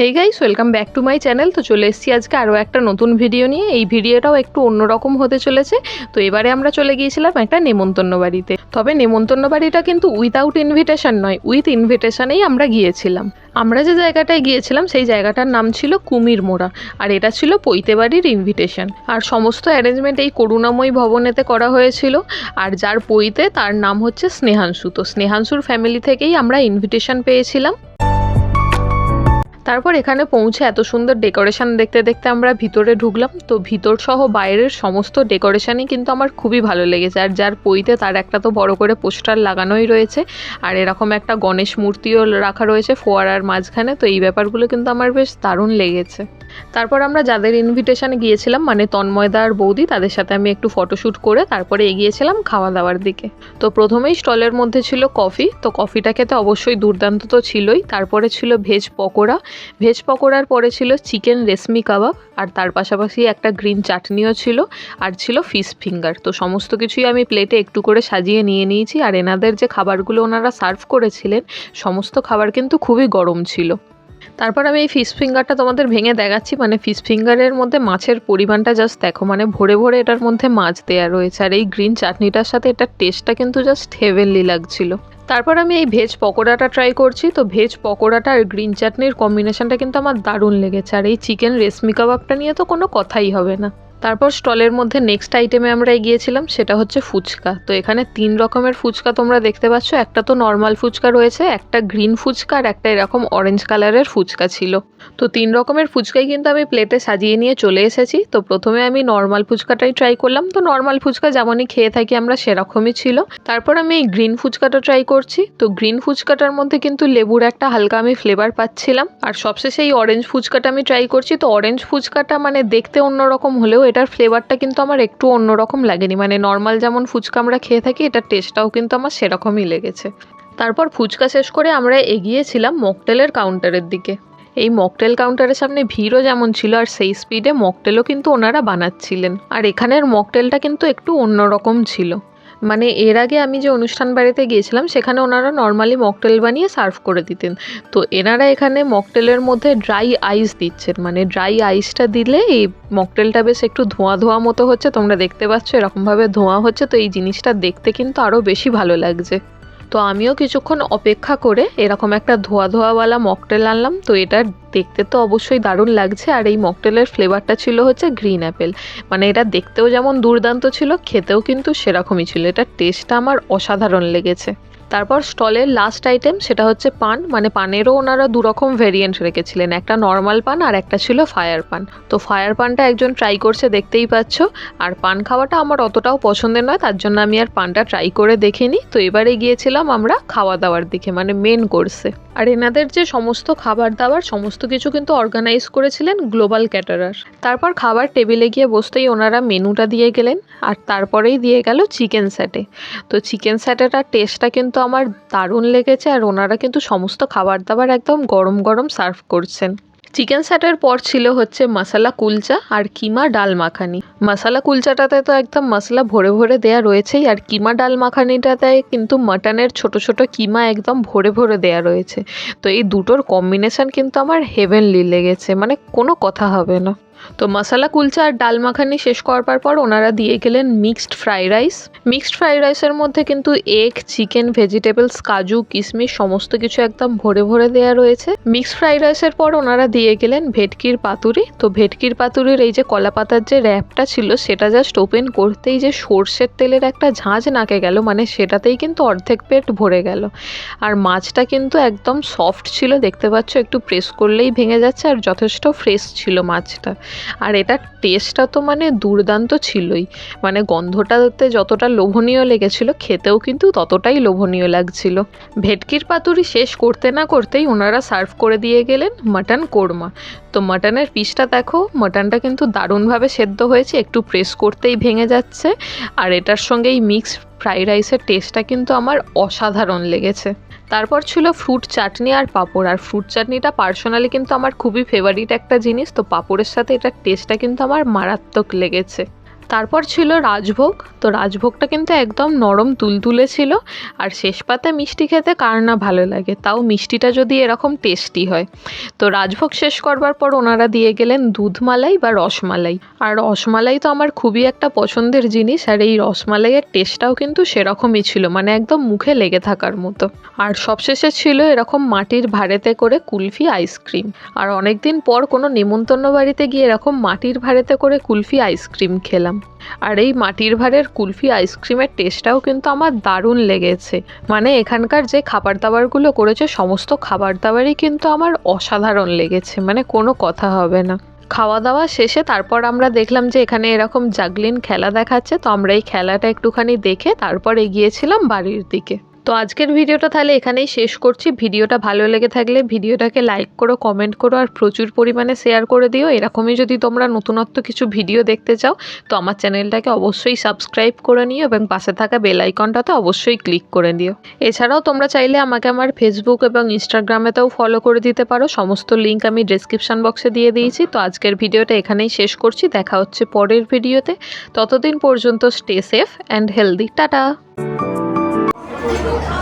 Hey guys welcome back to my channel তো চলে এসেছি আজকে আরও একটা নতুন ভিডিও নিয়ে। এই ভিডিওটাও একটু অন্যরকম হতে চলেছে। তো এবারে আমরা চলে গিয়েছিলাম একটা নেমন্তন্ন বাড়িতে। তবে নেমন্তন্ন বাড়িটা কিন্তু উইদাউট ইনভিটেশন নয় উইথ ইনভিটেশনেই আমরা গিয়েছিলাম। আমরা যে জায়গাটায় গিয়েছিলাম, সেই জায়গাটার নাম ছিল কুমির মোড়া। আর এটা ছিল পৈতে বাড়ির ইনভিটেশন আর সমস্ত অ্যারেঞ্জমেন্ট এই করুণাময়ী ভবনেতে করা হয়েছিল। আর যার পৈতে তার নাম হচ্ছে স্নেহাংশু। তো স্নেহাংশুর ফ্যামিলি থেকেই আমরা ইনভিটেশন পেয়েছিলাম। তারপর এখানে পৌঁছে এত সুন্দর ডেকোরেশন দেখতে দেখতে আমরা ভিতরে ঢুকলাম। তো ভিতর সহ বাইরের সমস্ত ডেকোরেশনই কিন্তু আমার খুবই ভালো লেগেছে। আর যার পইতে তার একটা তো বড় করে পোস্টার লাগানোই রয়েছে। আর এরকম একটা গণেশ মূর্তিও রাখা রয়েছে ফোয়ারার মাঝখানে। তো এই ব্যাপারগুলো কিন্তু আমার বেশ দারুণ লেগেছে। তারপর আমরা যাদের ইনভিটেশনে গিয়েছিলাম মানে তন্ময়দা আর বৌদি, তাদের সাথে আমি একটু ফটোশ্যুট করে তারপরে এগিয়েছিলাম খাওয়া দাওয়ার দিকে। তো প্রথমেই স্টলের মধ্যে ছিল কফি তো কফিটা খেতে অবশ্যই দুর্দান্ত তো ছিলই। তারপরে ছিল ভেজ পকোড়া। ভেজ পকোড়ার পরে ছিল চিকেন রেশমি কাবাব আর তার পাশাপাশি একটা গ্রিন চাটনিও ছিল, আর ছিল ফিশ ফিঙ্গার তো সমস্ত কিছুই আমি প্লেটে একটু করে সাজিয়ে নিয়ে নিয়েছি, আর এনাদের যে খাবারগুলো ওনারা সার্ভ করেছিলেন, সমস্ত খাবার কিন্তু খুবই গরম ছিল। তারপর আমি এই ফিশ ফিঙ্গারটা তোমাদের ভেঙে দেখাচ্ছি। মানে ফিশ ফিঙ্গারের মধ্যে মাছের পরিমাণটা জাস্ট দেখো মানে ভরে ভরে এটার মধ্যে মাছ দেয়া রয়েছে। আর এই গ্রিন চাটনিটার সাথে এটার টেস্টটা কিন্তু জাস্ট হেভেনলি লাগছিল। তারপর আমি এই ভেজ পকোড়াটা ট্রাই করছি। তো ভেজ পকোড়াটা আর গ্রিন চাটনির কম্বিনেশনটা কিন্তু আমার দারুণ লেগেছে। আর এই চিকেন রেশমি কাবাবটা নিয়ে তো কোনো কথাই হবে না। তারপর স্টলের মধ্যে নেক্সট আইটেমে আমরা এগিয়েছিলাম, সেটা হচ্ছে ফুচকা। তো এখানে তিন রকমের ফুচকা তোমরা দেখতে পাচ্ছ। একটা তো নর্মাল ফুচকা রয়েছে, একটা গ্রিন ফুচকা আর একটা এরকম অরেঞ্জ কালারের ফুচকা ছিল। তো তিন রকমের ফুচকাই কিন্তু আমি প্লেটে সাজিয়ে নিয়ে চলে এসেছি। তো প্রথমে আমি নর্মাল ফুচকাটাই ট্রাই করলাম। তো নর্মাল ফুচকা যেমনই খেয়ে থাকি আমরা সেরকমই ছিল। তারপর আমি এই গ্রিন ফুচকাটা ট্রাই করছি। তো গ্রিন ফুচকাটার মধ্যে কিন্তু লেবুর একটা হালকা আমি ফ্লেভার পাচ্ছিলাম। আর সবশেষে এই অরেঞ্জ ফুচকাটা আমি ট্রাই করছি। তো অরেঞ্জ ফুচকাটা মানে দেখতে অন্যরকম হলেও এটার ফ্লেভারটা কিন্তু আমার একটু অন্যরকম লাগেনি। মানে নর্মাল যেমন ফুচকা আমরা খেয়ে থাকি, এটার টেস্টটাও কিন্তু আমার সেরকমই লেগেছে। তারপর ফুচকা শেষ করে আমরা এগিয়েছিলাম মকটেলের কাউন্টারের দিকে। এই মকটেল কাউন্টারের সামনে ভিড়ও যেমন ছিল, আর সেই স্পিডে মকটেলও কিন্তু ওনারা বানাচ্ছিলেন। আর এখানের মকটেলটা কিন্তু একটু অন্যরকম ছিল। মানে এর আগে আমি যে অনুষ্ঠান বাড়িতে গিয়েছিলাম, সেখানে ওনারা নর্মালি মকটেল বানিয়ে সার্ভ করে দিতেন। তো এনারা এখানে মকটেলের মধ্যে ড্রাই আইস দিচ্ছেন। মানে ড্রাই আইসটা দিলে এই মকটেলটা বেশ একটু ধোঁয়া ধোঁয়া মতো হচ্ছে, তোমরা দেখতে পাচ্ছ এরকমভাবে ধোঁয়া হচ্ছে। তো এই জিনিসটা দেখতে কিন্তু আরও বেশি ভালো লাগছে। তো আমিও কিছুক্ষণ অপেক্ষা করে এরকম একটা ধোয়া ধোয়াওয়ালা মকটেল আনলাম। তো এটা দেখতে তো অবশ্যই দারুণ লাগছে। আর এই মকটেলের ফ্লেভারটা ছিল হচ্ছে গ্রিন অ্যাপেল। মানে এটা দেখতেও যেমন দুর্দান্ত ছিল, খেতেও কিন্তু সেরকমই ছিল। এটার টেস্টটা আমার অসাধারণ লেগেছে। তারপর স্টলের লাস্ট আইটেম সেটা হচ্ছে পান। মানে পানেরও ওনারা দুরকম ভেরিয়েন্ট রেখেছিলেন। একটা নর্মাল পান আর একটা ছিল ফায়ার পান। তো ফায়ার পানটা একজন ট্রাই করছে, দেখতেই পাচ্ছ। আর পান খাওয়াটা আমার অতটাও পছন্দের নয়, তার জন্য আমি আর পানটা ট্রাই করে দেখিনি। তো এবারে গিয়েছিলাম আমরা খাওয়া দাওয়ার দিকে মানে মেন কোর্সে আর এনাদের যে সমস্ত খাবার দাবার সমস্ত কিছু কিন্তু অর্গানাইজ করেছিলেন গ্লোবাল ক্যাটারার তারপর খাবার টেবিলে গিয়ে বসতেই ওনারা মেনুটা দিয়ে গেলেন। আর তারপরেই দিয়ে গেল চিকেন স্যাটে তো চিকেন স্যাটেটার টেস্টটা কিন্তু আমার দারুণ লেগেছে আর ওনারা কিন্তু সমস্ত খাবার দাবার একদম গরম গরম সার্ভ করছেন। চিকেন স্যাটের পর ছিল হচ্ছে মশালা কুলচা আর কিমা ডাল মাখানি। মশলা কুলচাটাতে তো একদম মশলা ভরে ভরে দেয়া রয়েছেই আর কিমা ডাল মাখানিটাতে কিন্তু মাটনের ছোট ছোট কিমা একদম ভরে ভরে দেয়া রয়েছে। তো এই দুটোর কম্বিনেশন কিন্তু আমার হেভেনলি লেগেছে মানে কোনো কথা হবে না। তো মশলা, কুলচা আর ডাল মাখানি শেষ করবার পর ওনারা দিয়ে গেলেন mixed fried rice mixed fried রাইসের মধ্যে কিন্তু এগ চিকেন ভেজিটেবলস কাজু কিশমিশ সমস্ত কিছু একদম ভরে ভরে দেওয়া রয়েছে। মিক্সড ফ্রাইড রাইসের পর ওনারা দিয়ে গেলেন ভেটকির পাতুরি। তো ভেটকির পাতুরির এই যে কলা পাতার যে র্যাপটা ছিল, সেটা জাস্ট ওপেন করতেই যে সর্ষের তেলের একটা ঝাঁঝ নাকে গেল মানে সেটাতেই কিন্তু অর্ধেক পেট ভরে গেল। আর মাছটা কিন্তু একদম সফট ছিল, দেখতে পাচ্ছ, একটু প্রেস করলেই ভেঙে যাচ্ছে আর যথেষ্ট ফ্রেশ ছিল মাছটা। আর এটার টেস্টটা তো মানে দুর্দান্ত ছিলই। মানে গন্ধটাতে যতটা লোভনীয় লেগেছিল, খেতেও কিন্তু ততটাই লোভনীয় লাগছিল। ভেটকির পাতুরি শেষ করতে না করতেই ওনারা সার্ভ করে দিয়ে গেলেন মাটন কোরমা। তো মাটনের পিসটা দেখো মাটনটা কিন্তু দারুণভাবে সেদ্ধ হয়েছে, একটু প্রেস করতেই ভেঙে যাচ্ছে। আর এটার সঙ্গে এই মিক্স ফ্রাইড রাইসের টেস্টটা কিন্তু আমার অসাধারণ লেগেছে। তারপর ছিল ফ্রুট চাটনি আর পাঁপড়। আর ফ্রুট চাটনিটা পার্সোনালি কিন্তু আমার খুবই ফেভারিট একটা জিনিস। তো পাঁপড়ের সাথে এটার টেস্টটা কিন্তু আমার মারাত্মক লেগেছে। তারপর ছিল রাজভোগ। তো রাজভোগটা কিন্তু একদম নরম তুলতুলে ছিল। আর শেষ পাতে মিষ্টি খেতে কার না ভালো লাগে, তাও মিষ্টিটা যদি এরকম টেস্টি হয়। তো রাজভোগ শেষ করবার পর ওনারা দিয়ে গেলেন দুধমালাই বা রসমালাই আর রসমালাই তো আমার খুবই একটা পছন্দের জিনিস, আর এই রসমালাইয়ের টেস্টটাও কিন্তু সেরকমই ছিল মানে একদম মুখে লেগে থাকার মতো। আর সবশেষে ছিল এরকম মাটির ভাড়েতে করে কুলফি আইসক্রিম। আর অনেকদিন পর কোনো নেমন্তন্ন বাড়িতে গিয়ে এরকম মাটির ভাড়েতে করে কুলফি আইসক্রিম খেলাম। আর এই মাটির ভাঁড়ের কুলফি আইসক্রিমের টেস্টটাও কিন্তু আমার দারুণ লেগেছে। মানে এখানকার যে খাবার দাবারগুলো করেছে, সমস্ত খাবার দাবারই কিন্তু আমার অসাধারণ লেগেছে। মানে কোনো কথা হবে না। খাওয়া দাওয়া শেষে তারপর আমরা দেখলাম যে এখানে এরকম জাগলিন খেলা দেখাচ্ছে, তো আমরা এই খেলাটা একটুখানি দেখে তারপর এগিয়েছিলাম বাড়ির দিকে। তো আজকের ভিডিওটা তাহলে এখানেই শেষ করছি। ভিডিওটা ভালো লেগে থাকলে ভিডিওটাকে লাইক করো কমেন্ট করো আর প্রচুর পরিমাণে শেয়ার করে দিও। এরকমই যদি তোমরা নতুনত্ব কিছু ভিডিও দেখতে চাও, তো আমার চ্যানেলটাকে অবশ্যই সাবস্ক্রাইব করে নিও এবং পাশে থাকা বেল আইকনটাতে অবশ্যই ক্লিক করে দিও। এছাড়াও তোমরা চাইলে আমাকে আমার ফেসবুক এবং ইনস্টাগ্রামেতেও ফলো করে দিতে পারো। সমস্ত লিঙ্ক আমি ডিসক্রিপশন বক্সে দিয়ে দিয়েছি। তো আজকের ভিডিওটা এখানেই শেষ করছি। দেখা হচ্ছে পরের ভিডিওতে। ততদিন পর্যন্ত stay safe and healthy tata! Thank you.